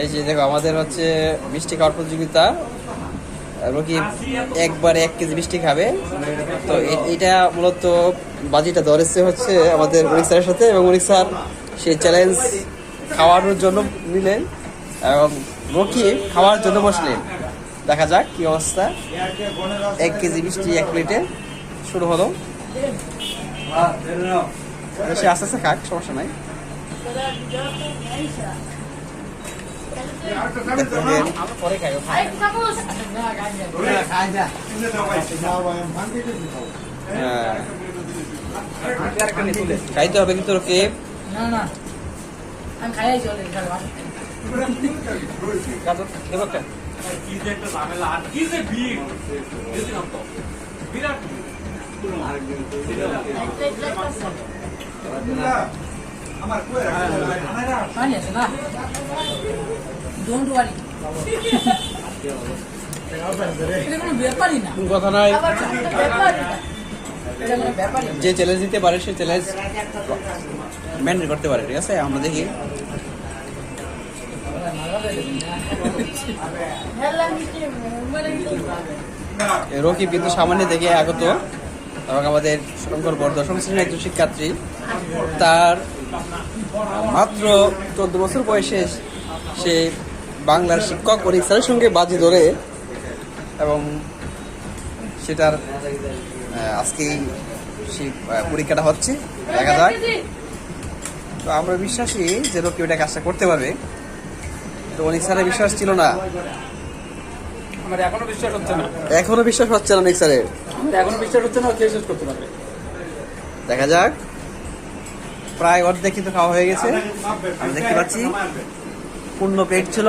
এই যে দেখো, আমাদের হচ্ছে মিষ্টি খাওয়ার প্রতিযোগিতা। রোগী একবারে এক কেজি মিষ্টি খাবে। তো এটা মূলত বাজিটা ধরেছে হচ্ছে আমাদের অনিক স্যারের সাথে এবং অনিক স্যার সেই চ্যালেঞ্জ খাওয়ানোর জন্য নিলেন এবং রকি খাওয়ার জন্য বসলেন। দেখা যাক কি অবস্থা। এক কেজি মিষ্টি এক প্লেটে শুরু হলো। সে আস্তে আস্তে খাক, সমস্যা নাই দেখেন, পরে খাই হ্যাঁ খাইতে হবে কিন্তু ওকে না না আমি খাই আইছি অলরেডি খালি বাসা কি যে একটা ঝামেলা আর কি? যে ভিড় বুঝলাম তো বিরাট পানি আছে না? ডোন্ট ওয়ারি এটা কোনো ব্যাপারই না। কথা। যে চ্যালেঞ্জ দিতে পারে সে চ্যালেঞ্জ মেনটেন করতে পারে ঠিক আছে? আমরা দেখি। রকিব কিন্তু সামান্য দেখে আগত। এবং আমাদের শঙ্কর বর দশম শ্রেণির একজন শিক্ষার্থী। তার মাত্র চোদ্দ বছর বয়সে সে বাংলার শিক্ষক অনিক স্যারের সঙ্গে বাজি ধরে এবং সেটার আজকেই সেই পরীক্ষাটা হচ্ছে দেখা যাক। তো আমরা বিশ্বাসী যে রকি ওটা কাজটা করতে পারবে। তো অনেক স্যারের বিশ্বাস ছিল না। আমার এখনও বিশ্বাস হচ্ছে না। এখনও বিশ্বাস হচ্ছে না অনেক স্যারের। এখনও বিশ্বাস হচ্ছে না ও কে শেষ করতে পারবে। দেখা যাক। প্রায় অর্ধেক কিন্তু খাওয়া হয়ে গেছে। আমি দেখতে পাচ্ছি পূর্ণ পেট ছিল।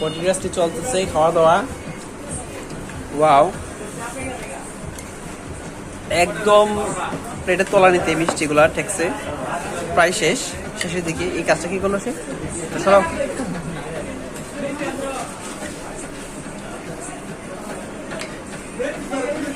কন্টিনিউয়াসলি চলতেছে খাওয়া দাওয়া ওয়াও। একদম প্লেটের তলা নিতে মিষ্টিগুলা ঠেকছে। প্রায় শেষ। শেষের দিকে এই কাজটা কি করল সে?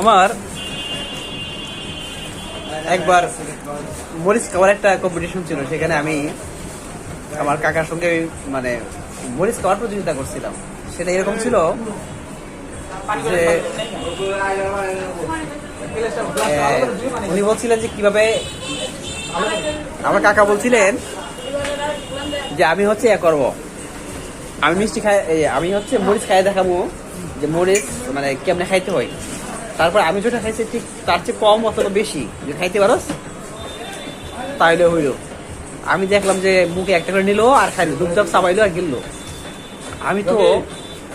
আমার একবার মরিচ খাওয়ার একটা কম্পিটিশন ছিল, সেখানে আমি আমার কাকার সঙ্গে মানে মরিচ খাওয়ার প্রতিযোগিতা করছিলাম। সেটা এরকম ছিল যে উনি বলছিলেন যে কীভাবে আমার কাকা বলছিলেন যে আমি হচ্ছে এ করব। আমি মিষ্টি খাই আমি হচ্ছে মরিচ খাই দেখাবো যে মরিচ মানে কেমনে খাইতে হয়। তারপর আমি যেটা খাইছি ঠিক তার চেয়ে কম অথবা বেশি। যে খাইতে পারোস তাইলে হইল। আমি দেখলাম যে মুখে একটা করে নিলো আর খাইলো দুপদাপ চাবাইলো আর গেল আমি তো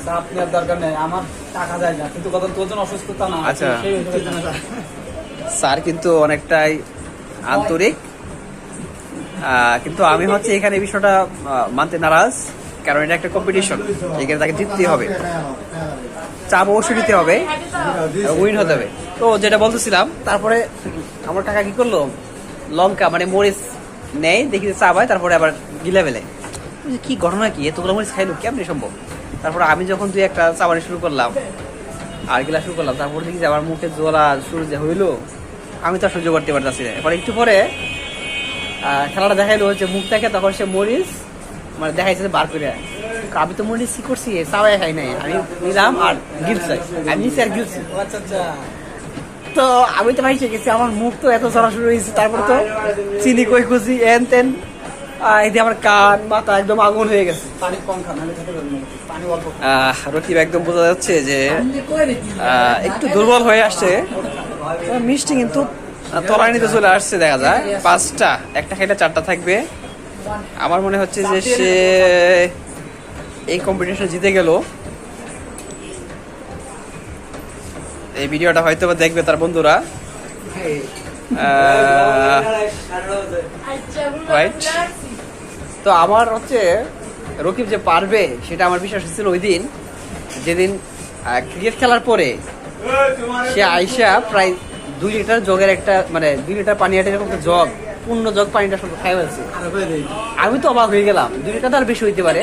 চাপ নেওয়ার দরকার নেই আমার টাকা যায় না কিন্তু কত তোর জন্য অসুস্থতা না আচ্ছা। স্যার কিন্তু অনেকটাই আন্তরিক। কিন্তু আমি হচ্ছে এখানে এই বিষয়টা মানতে নারাজ। কারণ এটা একটা কম্পিটিশন এখানে তাকে জিততে হবে। চাপ অবশ্যই নিতে হবে। উইন হতে হবে। তো যেটা বলতেছিলাম তারপরে আমার কাকা কি করল? লঙ্কা মানে মরিচ নেই দেখি চাপ হয় তারপরে আবার গিলে ফেলে। কি ঘটনা কি? এতগুলো মরিচ খাইলো কেমনি সম্ভব? তারপরে আমি যখন দুই একটা চাবানি শুরু করলাম আর গিলা শুরু করলাম তারপর দেখি যে আমার মুখে জোলা শুরু যে হইল আমি তো আর সহ্য করতে পারতেছি না। এরপর একটু পরে খেলাটা দেখাইলো যে মুখ দেখে তখন সে মরিচ মানে দেখাইছে বার করে। আমি তো মনে সি করছি চাওয়াই খাই নাই। আমি নিলাম আর গিলছি আমি নিচ্ছি আর গিলছি আচ্ছা আচ্ছা। তো আমি তো ভাইসে গেছি আমার মুখ তো এত চড়া শুরু হয়েছে তারপর তো চিনি কই খুশি এন তেন যে আমার কান মাথা একদম আগুন হয়ে গেছে। পানি কম খান রকিব একদম বোঝা যাচ্ছে যে একটু দুর্বল হয়ে আসছে। মিষ্টি কিন্তু তলানিতে চলে আসছে দেখা যায়। পাঁচটা একটা খাইলে চারটা থাকবে। আমার মনে হচ্ছে যে সে এই কম্পিটিশন জিতে গেল। এই ভিডিওটা হয়তো দেখবে তার বন্ধুরা। তো আমার হচ্ছে রকিব যে পারবে সেটা আমার বিশ্বাস ছিল ওই দিন। যেদিন ক্রিকেট খেলার পরে সে আইসা প্রায় দুই লিটার জগের একটা মানে দুই লিটার পানি একটা এরকম একটা জগ পূর্ণ জগ পানিটা সব খাই হয়েছে আমি তো অবাক হয়ে গেলাম দুই লিটার তো আর বেশি হইতে পারে।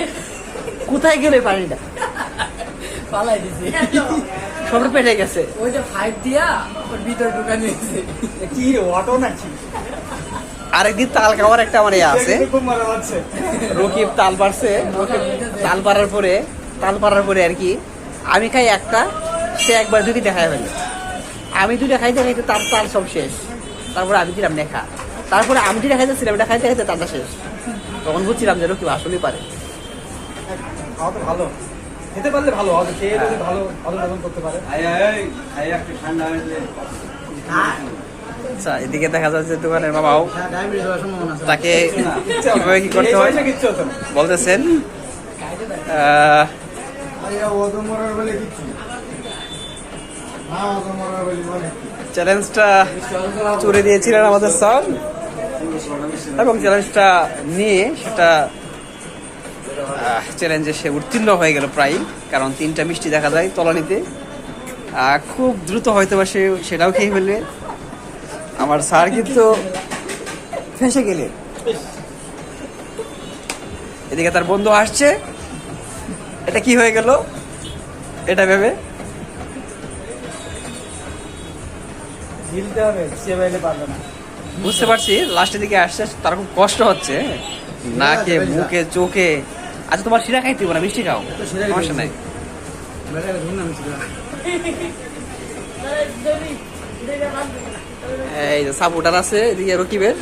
কোথায় গেলে পানিটা পালাই দিছি। সবের পেটে গেছে। ওইটা ফাইভ দিয়া ওর ভিতরে ঢুকা নিয়েছে কি অটো নাকি আরেকদিন তাল খাওয়ার একটা মানে আছে। রকিব তাল পারছে রকিব তাল পারার পরে তাল পারার পরে আর কি আমি খাই একটা সে একবার দুটি দেখায় ফেলে। আমি দুইটা খাইতে খাইতে তার তাল সব শেষ। তারপরে আমি দিলাম দেখা তারপরে আমি যেটা খাইতেছিলাম এটা খাইতে খাইতে তালটা শেষ। তখন বুঝছিলাম যে রকিব আসলেই পারে। খাওয়া তো ভালো। খেতে পারলে ভালো হবে খেয়ে যদি ভালো করতে পারে। আচ্ছা এদিকে দেখা যাচ্ছে দোকানের সম্ভাবনা আছে। তাকে কীভাবে কি করতে হয়? বলতেছেন? চ্যালেঞ্জটা চুরে দিয়েছিলেন আমাদের সং এবং চ্যালেঞ্জটা নিয়ে সেটা চ্যালেঞ্জে সে উত্তীর্ণ হয়ে গেল প্রায় কারণ তিনটা মিষ্টি দেখা যায় তলানিতে। খুব দ্রুত হয়তো বা সে সেটাও খেয়ে ফেলবে। আমার স্যার কিন্তু ফেসে গেলে এদিকে তার বন্ধু আসছে। এটা কি হয়ে গেল? এটা ভেবে। বুঝতে পারছি লাস্টের দিকে আসছে তার খুব কষ্ট হচ্ছে। নাকে মুখে চোখে। আচ্ছা তোমার শিরা খাইতে না মিষ্টি খাও। সমস্যা নাই। এই যে সাপোর্টার আছে এদিকে রকিবের।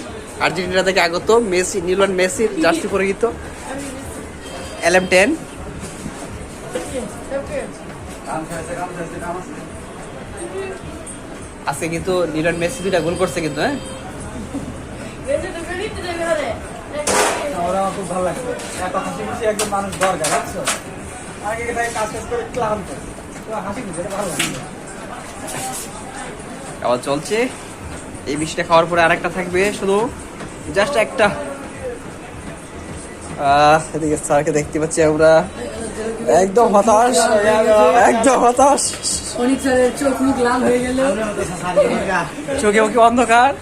আর্জেন্টিনা থেকে আগত মেসি নিলন মেসির জার্সি পরিহিত এল এম টেন। আজকে কিন্তু নিলন মেসি দুইটা গোল করছে কিন্তু হ্যাঁ? আমার খুব ভালো লাগছে। এত হাসি খুশি একজন মানুষ দরকার বুঝছ? আগে কাজ কাজ করে ক্লান্ত। তো হাসি খুশি এটা ভালো লাগে। খাওয়া চলছে। এই মিষ্টিটা খাওয়ার পরে আরেকটা থাকবে শুধু জাস্ট একটা। আহ, এদিকে স্যারকে দেখতে পাচ্ছি আমরা। একদম হতাশ। একদম হতাশ। চোখ মুখ লাল হয়ে গেল। চোখে মুখে অন্ধকার।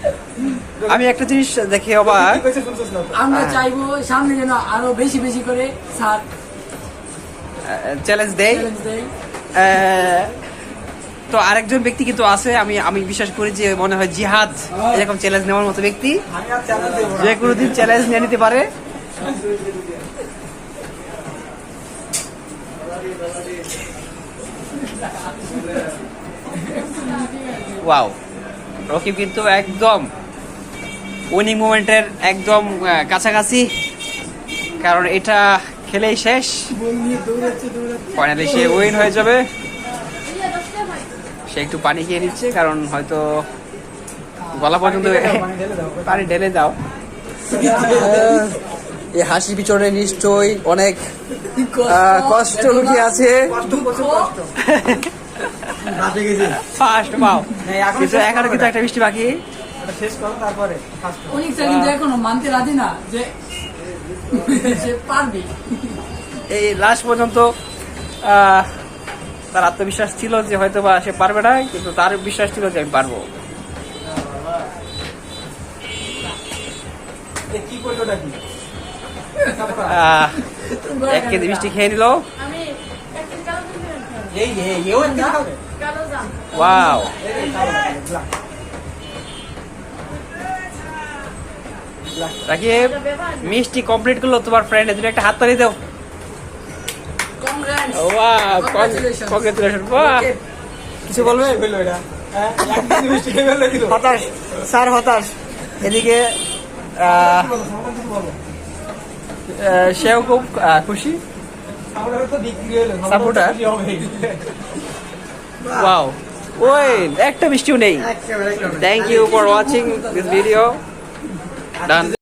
আমি একটা জিনিস দেখে অবাক? আমরা। চাইব সামনে যেন আরও বেশি বেশি করে স্যার চ্যালেঞ্জ দেয় দেয় তো আরেকজন ব্যক্তি কিন্তু আছে আমি আমি বিশ্বাস করি যে মনে হয় জিহাদ এরকম চ্যালেঞ্জ নেওয়ার মতো ব্যক্তি। যে কোনো দিন চ্যালেঞ্জ নিয়ে নিতে পারে ওয়াও রকিব কিন্তু একদম উইনিং মোমেন্টের একদম কাছাকাছি। কারণ এটা খেলেই শেষ। ফাইনালি সে উইন হয়ে যাবে। সে একটু পানি খেয়ে নিচ্ছে কারণ হয়তো গলা পর্যন্ত পানি ঢেলে দাও পানি ঢেলে দাও। এই হাসি পিছনে নিশ্চয়ই অনেক কষ্ট। লুকিয়ে আছে। ফার্স্ট পাও হ্যাঁ, এখনও কিন্তু শেষ এখনও কিন্তু একটা বৃষ্টি বাকি। শেষ করো তারপরে ফার্স্ট কিন্তু এখনও মানতে রাজি না যে সে পারবে। এই লাস্ট পর্যন্ত তার আত্মবিশ্বাস ছিল যে হয়তো বা সে পারবে না কিন্তু তার বিশ্বাস ছিল যে আমি পারব। কি করল ওটা এক কেজি মিষ্টি খেয়ে নিল। এই এই ওয়াও এই, এই, খাবে, খাবে, ব্লা। রাকিব মিষ্টি কমপ্লিট করল তোমার ফ্রেন্ড তুমি একটা হাত তালি দাও! কংগ্রেচুলেশন বাহ কিছু বলবে? হ্যাঁ? হতাশ। স্যার হতাশ। এদিকে সেও খুব খুশি। সাপোর্টার? ওয়াও ওই একটা মিষ্টিও নেই। Thank you for watching this video dan